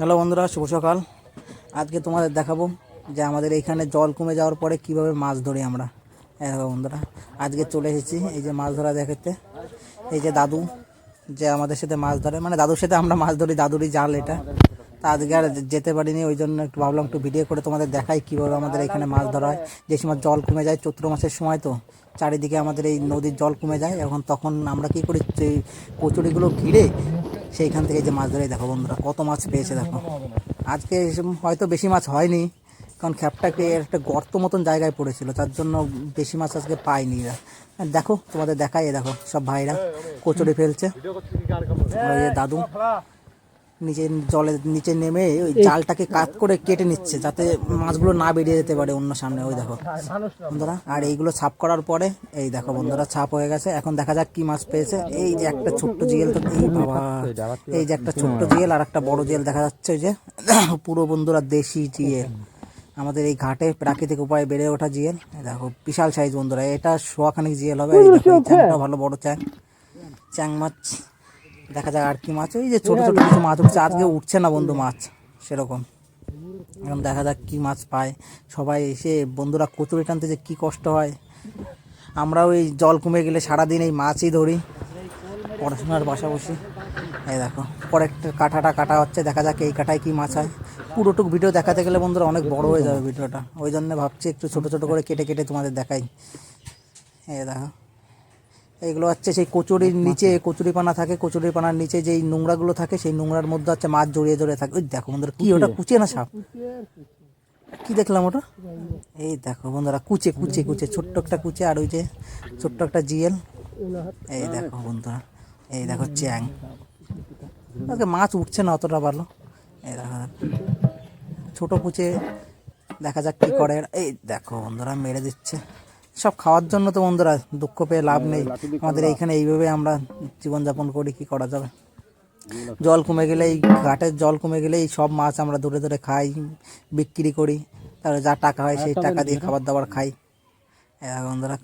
Hello বন্ধুরা, শুভ সকাল। আজকে তোমাদের দেখাবো যে আমাদের এইখানে জল কমে যাওয়ার পরে কীভাবে মাছ ধরি আমরা। হ্যাঁ বন্ধুরা, আজকে চলে এসেছি এই যে মাছ ধরা দেখাতে। এই যে দাদু যে আমাদের সাথে মাছ ধরে মানে দাদুর সাথে আমরা মাছ ধরি, দাদুরই জাল এটা। তা আজকে আর যেতে পারিনি, ওই জন্য একটু ভাবলাম একটু ভিডিও করে তোমাদের দেখাই কীভাবে আমাদের এখানে মাছ ধরা হয়। যে সময় জল কমে যায় চৈত্র মাসের সময় তো, চারিদিকে আমাদের এই নদীর জল কমে যায়। এখন তখন আমরা কী করি কচুরিগুলো ঘিরে সেইখান থেকে যে মাছ ধরে দেখো বন্ধুরা কত মাছ পেয়েছে দেখো। আজকে হয়তো বেশি মাছ হয়নি কারণ খ্যাপটাকে একটা গর্ত মতন জায়গায় পড়েছিল তার জন্য বেশি মাছ আজকে পাইনি এরা। দেখো তোমাদের দেখাই দেখো সব ভাইরা কচুরি ফেলছে। দাদু। নিচে জলে নিচে নেমে ওই জালটাকে কাত করে কেটে নিচ্ছে যাতে মাছগুলো না বেরিয়ে যেতে পারে অন্য সামনে ওই দেখো। বন্ধুরা আর এইগুলো ছাপ করার পরে এই দেখো বন্ধুরা ছাপ হয়ে গেছে। এখন দেখা যাক কি মাছ পেয়েছে। এই যে একটা ছোট্ট জিয়েল তো এই বাবা এই যে একটা ছোট্ট জিয়েল আর একটা বড় জিয়েল দেখা যাচ্ছে ওই যে পুরো বন্ধুরা দেশি জিয়েল আমাদের এই ঘাটে প্রাকৃতিক উপায়ে বেড়ে ওঠা জিয়েল দেখো বিশাল সাইজ বন্ধুরা এটা সোয়াখানিক জিয়েল হবে। এই দেখো ভালো বড় চ্যাং। চ্যাং মাছ। দেখা যাক আর কি মাছ। ওই যে ছোট ছোট কিছু মাছ উঠছে আজকে উঠছে না বন্ধু মাছ সেরকম। এখন দেখা যাক কি মাছ পায়। সবাই এসে বন্ধুরা কচুরি টানতে যে কী কষ্ট হয়। আমরা ওই জল কমে গেলে সারাদিন এই মাছই ধরি পড়াশোনার পাশাপাশি। এই দেখো পরেরটা কাঁটাটা কাটা হচ্ছে দেখা যাক এই কাটায় কি মাছ হয়। পুরোটুক ভিডিও দেখাতে গেলে বন্ধুরা অনেক বড় হয়ে যাবে ভিডিওটা। ওই জন্য ভাবছি একটু ছোট ছোট করে কেটে কেটে তোমাদের দেখাই। এই দেখো। এইগুলো হচ্ছে সেই কচুরির নিচে কচুরি পানা থাকে কচুরি পানার নিচে যেই নোংরাগুলো থাকে সেই নোংরার মধ্যে হচ্ছে মাছ জড়িয়ে জড়িয়ে থাকে। ওই দেখো বন্ধুরা কি ওটা কুচে না সাপ? কি দেখলাম ওটা? এই দেখো বন্ধুরা কুচে কুচে কুচে ছোট্ট একটা কুচে আর ওই যে ছোট্ট একটা জিএল। এই দেখো বন্ধুরা এই দেখো চ্যাং। ওকে মাছ উঠছে না অতটা ভালো। এই দেখো ছোট কুচে দেখা যাক কি করে। এই দেখো বন্ধুরা মেরে দিচ্ছে। সব খাওয়ার জন্য তো বন্ধুরা দুঃখ পেয়ে লাভ নেই। আমাদের এইখানে এইভাবে আমরা জীবনযাপন করি কি করা যাবে? জল কমে গেলে এই ঘাটের জল কমে গেলে এই সব মাছ আমরা ধরে ধরে খাই বিক্রি করি। তারপরে যা টাকা হয় সেই টাকা দিয়ে খাবার দাবার খাই। বন্ধুরা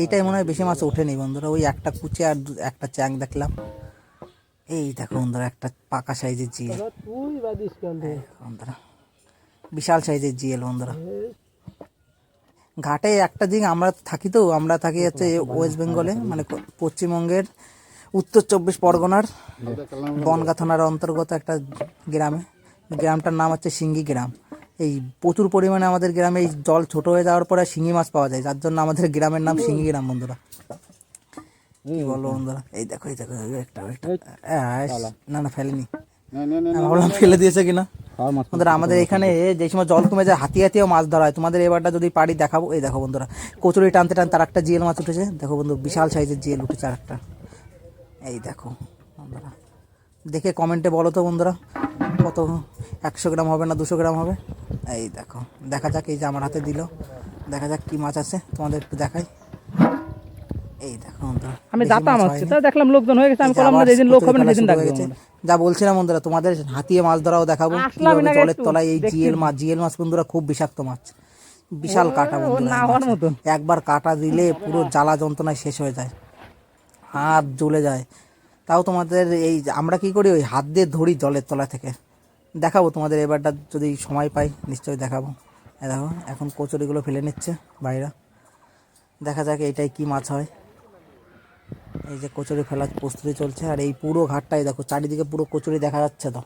এইটাই মনে হয় বেশি মাছ ওঠেনি বন্ধুরা। ওই একটা কুচে আর একটা চ্যাং দেখলাম। এই দেখো বন্ধুরা একটা পাকা সাইজের জিএল। বন্ধুরা বিশাল সাইজের জিএল বন্ধুরা। ঘাটে একটা দিন আমরা থাকি তো আমরা থাকি হচ্ছে ওয়েস্ট বেঙ্গলে মানে পশ্চিমবঙ্গের উত্তর চব্বিশ পরগনার বনগা থানার অন্তর্গত একটা গ্রামে। গ্রামটার নাম হচ্ছে সিঙ্গি গ্রাম। এই প্রচুর পরিমাণে আমাদের গ্রামে এই জল ছোট হয়ে যাওয়ার পরে শিঙি মাছ পাওয়া যায় যার জন্য আমাদের গ্রামের নাম সিঙ্গি গ্রাম বন্ধুরা। কি বলো বন্ধুরা? এই দেখো এই দেখো একটা একটা। না না ফেলেনি। ভাবলাম ফেলে দিয়েছে কিনা? বন্ধুরা আমাদের এখানে যে সময় জল কমে যায় হাতি হাতিও মাছ ধরা হয়। তোমাদের এবারটা যদি পারি দেখাবো। এই দেখো বন্ধুরা কচুরি টানতে টানতে আর একটা জিএল মাছ উঠেছে। দেখো বন্ধু বিশাল সাইজের জিএল উঠেছে আর একটা। এই দেখো বন্ধুরা দেখে কমেন্টে বলো তো বন্ধুরা কত একশো গ্রাম হবে না দুশো গ্রাম হবে? এই দেখো দেখা যাক এই যে আমার হাতে দিল। দেখা যাক কি মাছ আছে তোমাদের একটু দেখাই। আমি দাতাম মাছ তা দেখলাম লোকজন হয়ে গেছে আমি বললাম না যেদিন লোক হবে না সেদিন ডাকবো। যা বলছিলাম বন্ধুরা তোমাদের হাতিয়ে মাছ ধরাও দেখাবো। জলের তলায় এই। জিএল মাছ জিএল মাছ বন্ধুরা খুব বিষাক্ত মাছ। বিশাল কাটা বন্ধুরা। একবার কাটা দিলে পুরো জ্বালা যন্ত্রণায় শেষ হয়ে যায় হাত জ্বলে যায়। তাও তোমাদের এই আমরা কি করি ওই হাত দিয়ে ধরি জলের তলা থেকে। দেখাবো তোমাদের এবারটা যদি সময় পাই নিশ্চয়ই দেখাবো। দেখো এখন কচুরিগুলো ফেলে নিচ্ছে বাইরা। দেখা যাক এটাই কি মাছ হয়। এই যে কচুরি ফেলার প্রস্তুতি চলছে আর এই পুরো ঘাটটাই দেখো চারিদিকে পুরো কচুরি দেখা যাচ্ছে তো।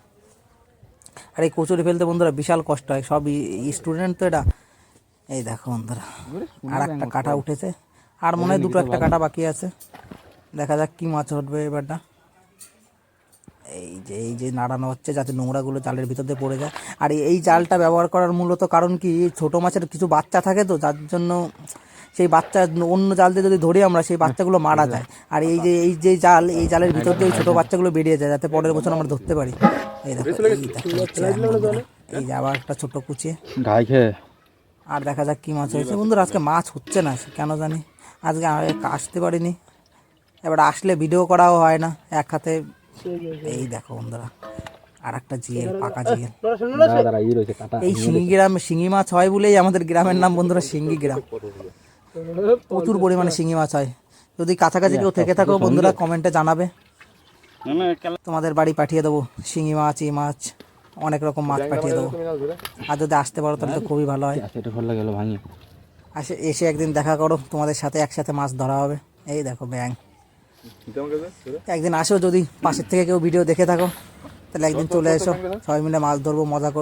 আর এই কচুরি ফেলতে বন্ধুরা বিশাল কষ্ট হয় সব স্টুডেন্ট তো এটা। এই দেখো বন্ধুরা আর একটা কাটা উঠেছে আর মনে হয় দুটো একটা কাটা বাকি আছে। দেখা যাক কি মাছ উঠবে এবারটা। এই যে এই যে নাড়ানো হচ্ছে যাতে নোংরাগুলো জালের ভিতর দিয়ে পড়ে যায়। আর এই- জালটা ব্যবহার করার মূলত কারণ কি ছোট মাছের কিছু বাচ্চা থাকে তো যার জন্য সেই বাচ্চা অন্য জাল দিয়ে যদি ধরি আমরা সেই বাচ্চাগুলো মারা যায়। আর এই যে এই যে জাল এই জালের ভিতর দিয়ে ওই ছোট বাচ্চাগুলো বেরিয়ে যায় যাতে পরের বছর আমরা ধরতে পারি। এই দেখো এই যে আবার একটা ছোট কুচি। গাই খেয়ে। আর দেখা যাক কি মাছ হয়েছে। বন্ধুরা আজকে মাছ হচ্ছে না কেন জানি। আজকে আমি আসতে পারিনি। এবার আসলে ভিডিও করাও হয় না এক হাতে। এই দেখো বন্ধুরা আর একটা জিএল পাকা কাটা এই শিঙ্গি গ্রামে শিঙি মাছ হয় বলেই আমাদের গ্রামের নাম বন্ধুরা শিঙ্গি গ্রাম। প্রচুর পরিমাণে শিঙি মাছ হয়। যদি কাছাকাছি কেউ থেকে থাকো বন্ধুরা কমেন্টে জানাবে। তোমাদের বাড়ি পাঠিয়ে দেবো। শিঙি মাছ এই মাছ অনেক রকম মাছ পাঠিয়ে দেবো। আর যদি আসতে পারো তাহলে তো খুবই ভালো হয়। আসে এসে একদিন দেখা করো তোমাদের সাথে একসাথে মাছ ধরা হবে। এই দেখো ব্যাং একদিন আসো যদি পাশের থেকে কেউ ভিডিও দেখে থাকো। তাহলে একদিন চলে এসো। সবাই মিলে মাছ ধরবো মজা